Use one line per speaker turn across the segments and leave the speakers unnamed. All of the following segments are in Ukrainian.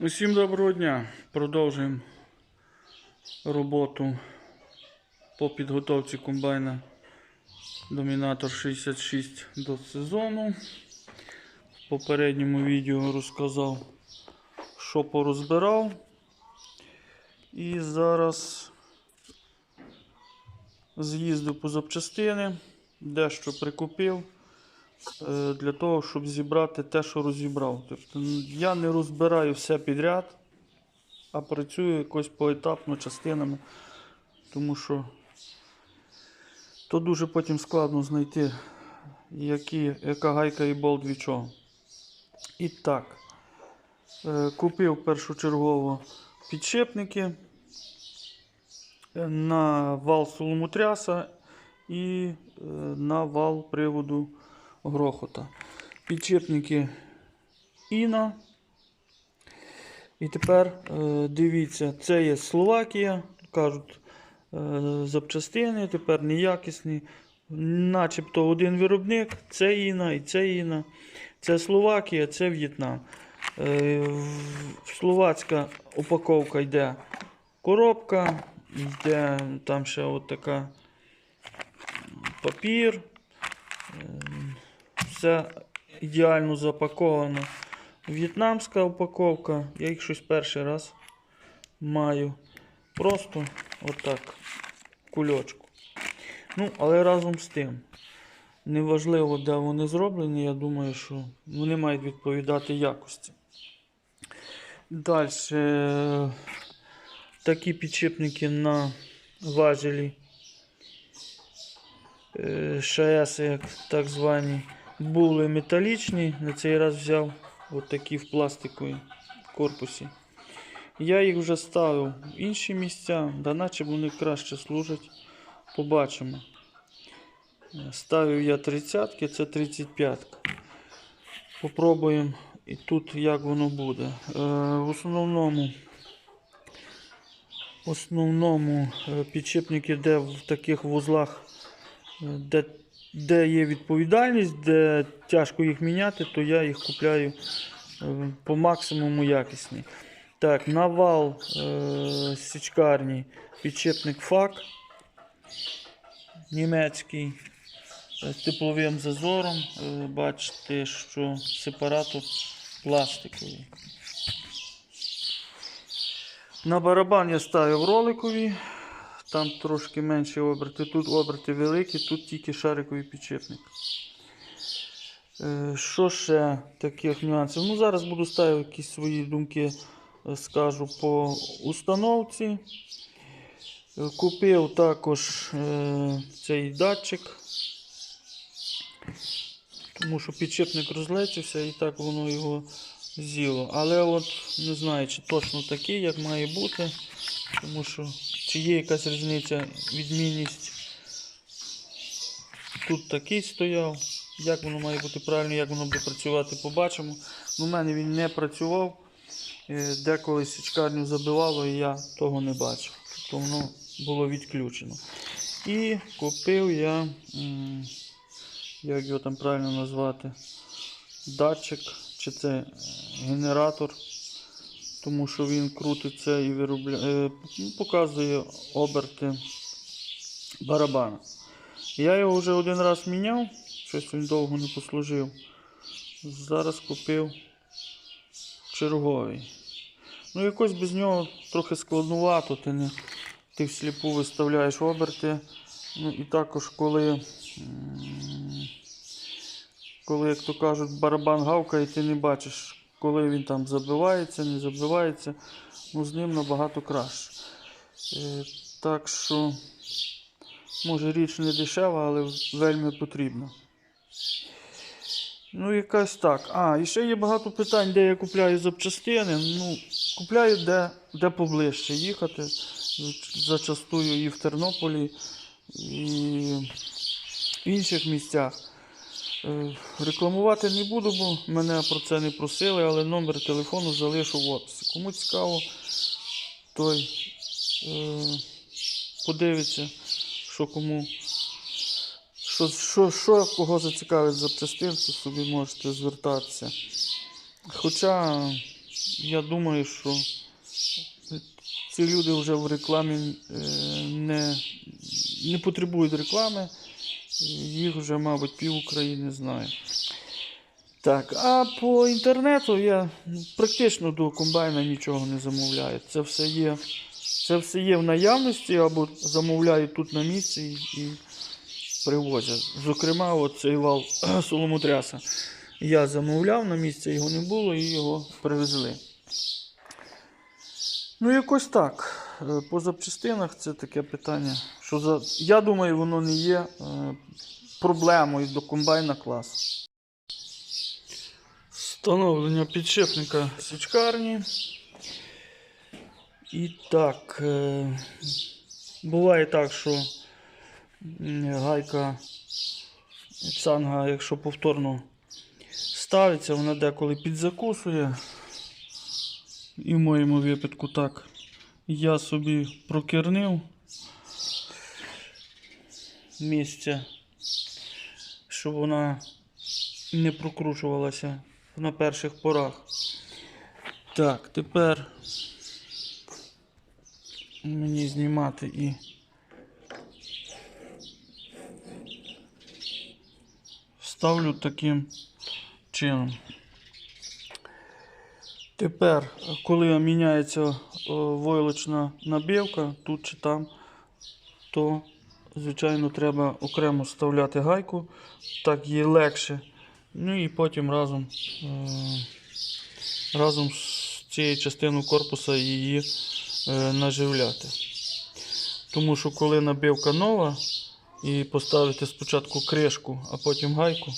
Усім доброго дня. Продовжуємо роботу по підготовці комбайна Домінатор 66 до сезону. В попередньому відео розказав, що порозбирав. І зараз з'їздив по запчастини, дещо прикупив для того, щоб зібрати те, що розібрав. Тобто я не розбираю все підряд, а працюю якось поетапно частинами, тому що то дуже потім складно знайти, які, яка гайка і болт від чого. І так, е, купив першочергово підшипники е, на вал соломотряса і е, на вал приводу грохота. Підчепники Іна. І тепер е, дивіться, це є Словакія. Кажуть, е, запчастини, тепер неякісні. Начебто один виробник, це Іна і це Іна. Це Словакія, це В'єтнам. Е, Словацька упаковка йде коробка, йде там ще от така папір. Ем, Все ідеально запаковано. В'єтнамська упаковка. Я їх щось перший раз маю. Просто отак. Кульочку. Ну, але разом з тим. Неважливо, де вони зроблені, я думаю, що вони мають відповідати якості. Далі. Такі підшипники на важелі. Е, ШС, як так звані, були металічні. На цей раз взяв от в пластиковій корпусі. Я їх вже ставив в інші місця, да наче вони краще служать. Побачимо. Ставив я 30-ки, це 35. Попробуємо і тут як воно буде. Е, в основному в основному е, підшипник іде в таких вузлах, е, де, де є відповідальність, де тяжко їх міняти, то я їх купляю е, по максимуму якісні. Так, навал е, січкарні, підшипник ФАК німецький е, з тепловим зазором. Е, Бачите, що сепаратор пластиковий. На барабан я ставив роликові, там трошки менші оберти, тут оберти великі, тут тільки шариковий підшипник. Е, Що ще таких нюансів? Ну, зараз буду ставити якісь свої думки, е, скажу по установці. Е, Купив також цей датчик, тому що підшипник розлетівся і так воно його з'їло. Але от не знаю, чи точно такий, як має бути, тому що чи є якась різниця, відмінність. Тут такий стояв. Як воно має бути правильно, як воно буде працювати, побачимо. Ну, У мене він не працював. Е, Деколи січкарню забивало і я того не бачив. Тобто воно було відключено. І купив я, як його там правильно назвати, датчик, чи це е, генератор, тому що він крутиться і виробляє, показує оберти барабана. Я його вже один раз міняв, щось він довго не послужив. Зараз купив черговий. Ну, якось без нього трохи складнувато, ти, не, ти всліпу виставляєш оберти. Ну і також, коли, коли, як то кажуть, барабан гавкає, ти не бачиш, коли він там забивається, не забивається. Ну, з ним набагато краще. Е, так що, може, річ не дешева, але вельми потрібна. Ну, якась так. А, і ще є багато питань, де я купляю запчастини. Ну, купляю де, де поближче їхати. Зачастую і в Тернополі, і в інших місцях. Е, Рекламувати не буду, бо мене про це не просили, але номер телефону залишу в описі. Кому цікаво, той е, подивиться, що кому. Що, що, що кого зацікавить запчастин, то собі можете звертатися. Хоча я думаю, що ці люди вже в рекламі е, не, не потребують реклами. Їх вже, мабуть, пів України знає. Так, а по інтернету я практично до комбайна нічого не замовляю. Це все є, це все є в наявності або замовляю тут на місці і, і привозять. Зокрема, от цей вал соломотряса. Я замовляв, на місці його не було і його привезли. Ну, якось так. Е, По запчастинах це таке питання. Що за... Я думаю, воно не є е, проблемою до комбайна класу. Встановлення підшипника січкарні. І так, е, буває так, що гайка цанга, якщо повторно ставиться, вона деколи підзакусує. І в моєму випадку так. Я собі прокернив місце, щоб вона не прокручувалася на перших порах. Так, тепер мені знімати і ставлю таким чином. Тепер, коли міняється е, войлочна набивка, тут чи там, то, звичайно, треба окремо вставляти гайку, так їй легше. Ну і потім разом, е, разом з цією частиною корпуса її е, наживляти. Тому що коли набивка нова і поставити спочатку кришку, а потім гайку,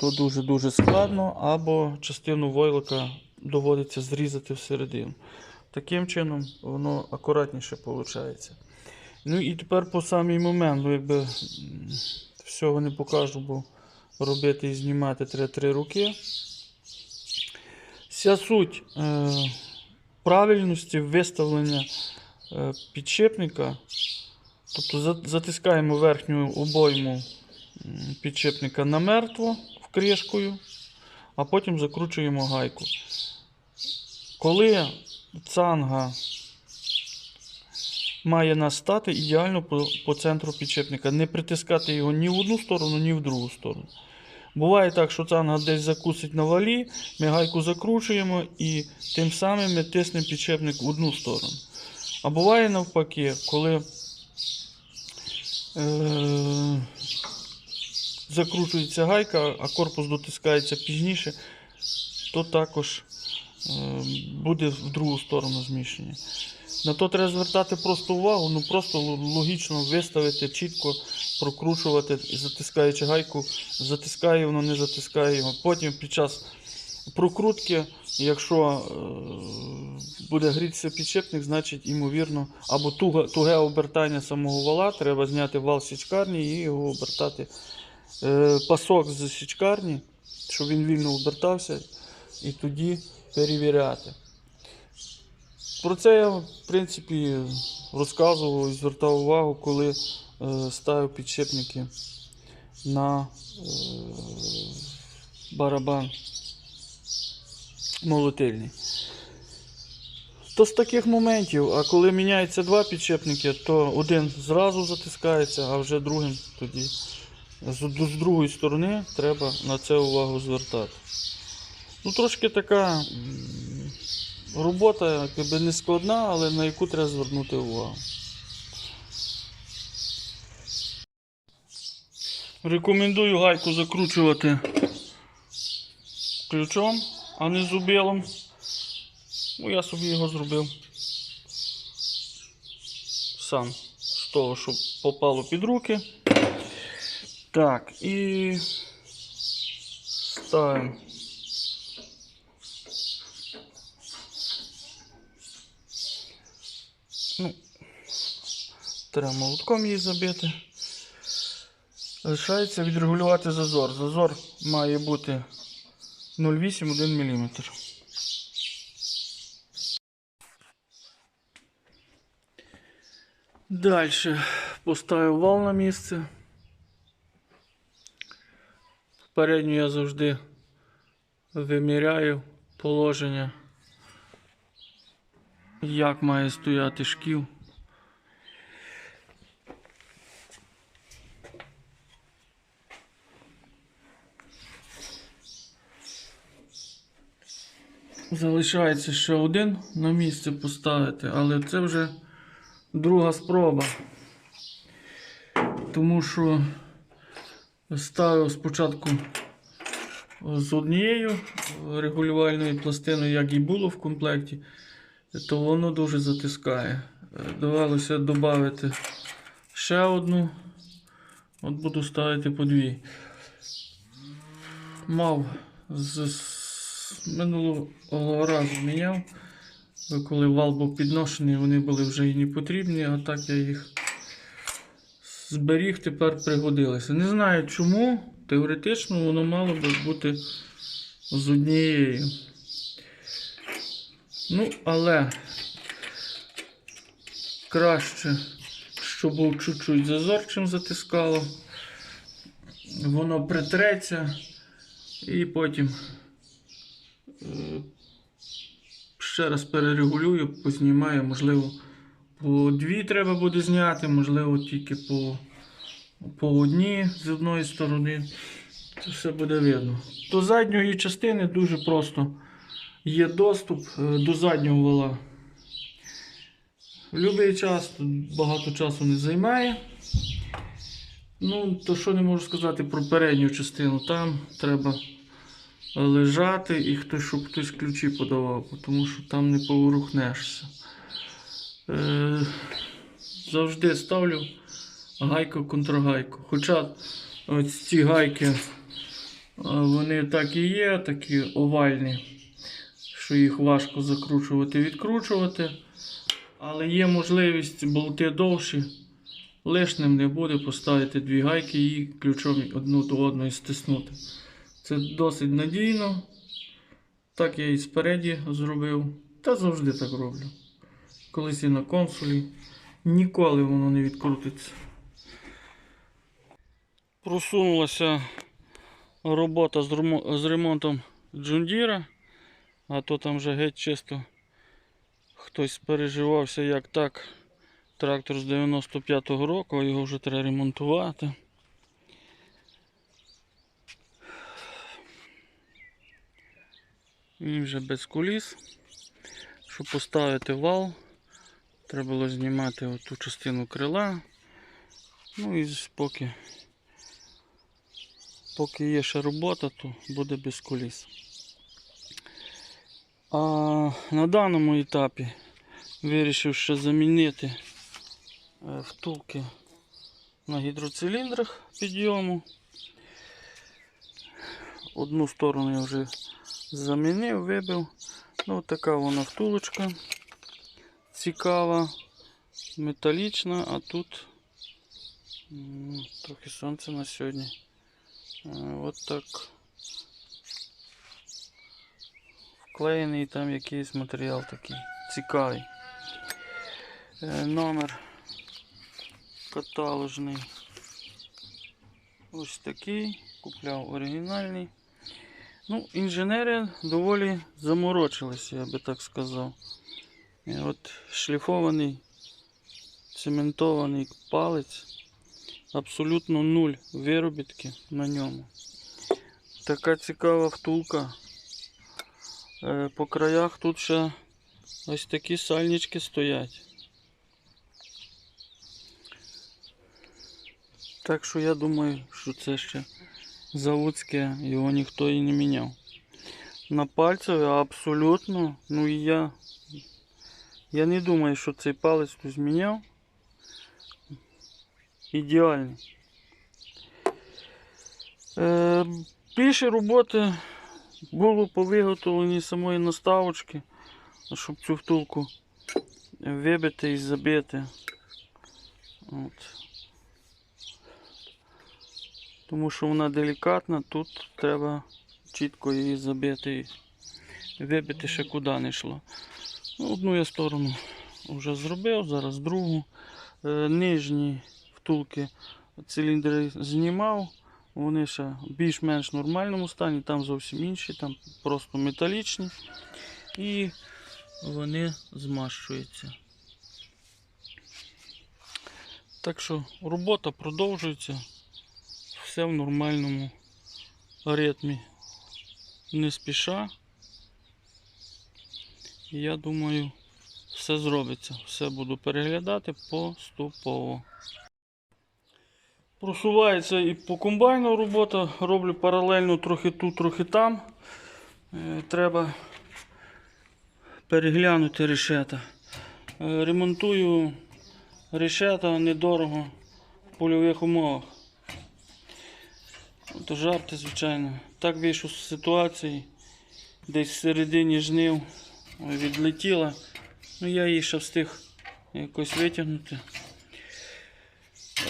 то дуже-дуже складно, або частину войлока доводиться зрізати всередину. Таким чином воно акуратніше виходить. Ну і тепер по самий момент, ну, якби всього не покажу, бо робити і знімати треба три руки. Вся суть е, правильності виставлення е, підшипника. Тобто затискаємо верхню обойму підшипника намертво кришкою, а потім закручуємо гайку. Коли цанга має настати ідеально по, по центру підшипника, не притискати його ні в одну сторону, ні в другу сторону. Буває так, що цанга десь закусить на валі, ми гайку закручуємо і тим самим ми тиснемо підшипник в одну сторону. А буває навпаки, коли е- закручується гайка, а корпус дотискається пізніше, то також буде в другу сторону зміщення. На то треба звертати просто увагу, ну просто логічно виставити, чітко прокручувати, затискаючи гайку, затискає воно, не затискає його. Потім під час прокрутки, якщо е, буде грітися підшипник, значить, ймовірно, або туге, туге обертання самого вала, треба зняти вал з січкарні і його обертати. Е, пасок з січкарні, щоб він вільно обертався, і тоді перевіряти. Про це я, в принципі, розказував і звертав увагу, коли е, ставив підшипники на е, барабан молотильний. То з таких моментів, а коли міняється два підшипники, то один зразу затискається, а вже другим тоді. З, з другої сторони треба на це увагу звертати. Ну, трошки така робота якби не складна, але на яку треба звернути увагу. Рекомендую гайку закручувати ключом, а не зубилом. Ну, я собі його зробив сам з того, щоб попало під руки. Так, і ставимо. Треба молотком її забити. Лишається відрегулювати зазор. Зазор має бути 0,8-1 мм. Далі поставив вал на місце. Передню я завжди виміряю положення як має стояти шків. Залишається ще один на місце поставити, але це вже друга спроба. Тому що ставив спочатку з однією регулювальною пластиною, як і було в комплекті, то воно дуже затискає. Довелося додати ще одну. От буду ставити по дві. Мав з минулого разу міняв. Коли вал був підношений, вони були вже і не потрібні, а так я їх зберіг, тепер пригодилися. Не знаю чому. Теоретично воно мало би бути з однією. Ну, але краще, щоб був чуть-чуть зазорчим затискало. Воно притреться і потім ще раз перерегулюю, познімаю, можливо, по дві треба буде зняти, можливо, тільки по, по одній з одної сторони. Це все буде видно. До задньої частини дуже просто є доступ е, до заднього вала. В будь-який час тут багато часу не займає. Ну, то що не можу сказати про передню частину. Там треба лежати і хтось, щоб хтось ключі подавав, тому що там не поворухнешся. Е, завжди ставлю гайку контрагайку. Хоча ось ці гайки е, вони так і є, такі овальні, що їх важко закручувати, відкручувати. Але є можливість болти довші. Лишним не буде поставити дві гайки і ключом одну до одної стиснути. Це досить надійно. Так я і спереді зробив. Та завжди так роблю. Колись і на консулі. Ніколи воно не відкрутиться. Просунулася робота з ремонтом Джундіра, а то там вже геть чисто хтось переживався, як так. Трактор з 95-го року, його вже треба ремонтувати. Він вже без куліс. Щоб поставити вал, треба було знімати оту частину крила. Ну і поки, поки є ще робота, то буде без куліс. А на даному етапі вирішив ще замінити е, втулки на гідроциліндрах підйому. Одну сторону я вже замінив, вибив. Ну, така вона втулочка. Цікава, металічна, а тут трохи сонце на сьогодні. Е, От так. Вклеєний там якийсь матеріал такий цікавий. Е, Номер каталожний. Ось такий. Купляв оригінальний. Ну, інженери доволі заморочилися, я би так сказав. І от шліфований, цементований палець. Абсолютно нуль виробітки на ньому. Така цікава втулка. Е, По краях тут ще ось такі сальнички стоять. Так що я думаю, що це ще заводське, його ніхто і не міняв. На пальцеві абсолютно, ну я. Я не думаю, що цей палець хтось міняв. Ідеальний. Е, більше роботи було по виготовленні самої наставочки, щоб цю втулку вибити і забити. Тому що вона делікатна, тут треба чітко її забити і вибити ще куди не йшло. Ну, одну я сторону вже зробив, зараз другу. Е, нижні втулки циліндри знімав. Вони ще в більш-менш нормальному стані, там зовсім інші, там просто металічні. І вони змащуються. Так що робота продовжується. Все в нормальному ритмі. Не спіша. Я думаю, все зробиться. Все буду переглядати поступово. Просувається і по комбайну робота. Роблю паралельно трохи тут, трохи там. Е, Треба переглянути решета. Е, Ремонтую решета недорого в польових умовах. То жарти, звичайно. Так вийшов з ситуації. Десь в середині жнив відлетіла. Ну я її ще встиг якось витягнути.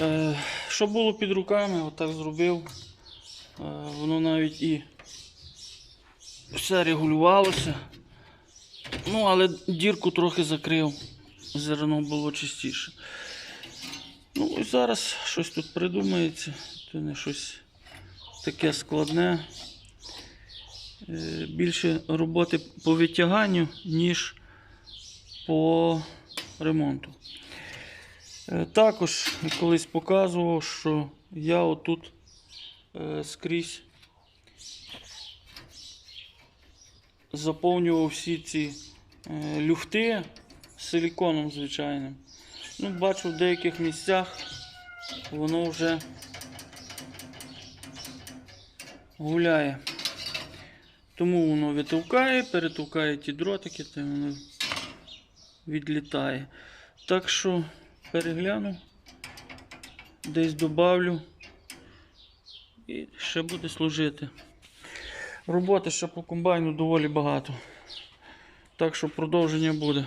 Е, що було під руками, отак зробив. Е, воно навіть і все регулювалося. Ну, але дірку трохи закрив. Зерно було чистіше. Ну і зараз щось тут придумається. Це не щось таке складне. Е, Більше роботи по витяганню, ніж по ремонту. Е, Також колись показував, що я отут е, скрізь заповнював всі ці люфти силіконом звичайним. Ну, бачу, в деяких місцях воно вже гуляє. Тому воно витовкає, перетовкає ті дротики, то воно відлітає. Так що перегляну, десь добавлю і ще буде служити. Роботи ще по комбайну доволі багато. Так що продовження буде.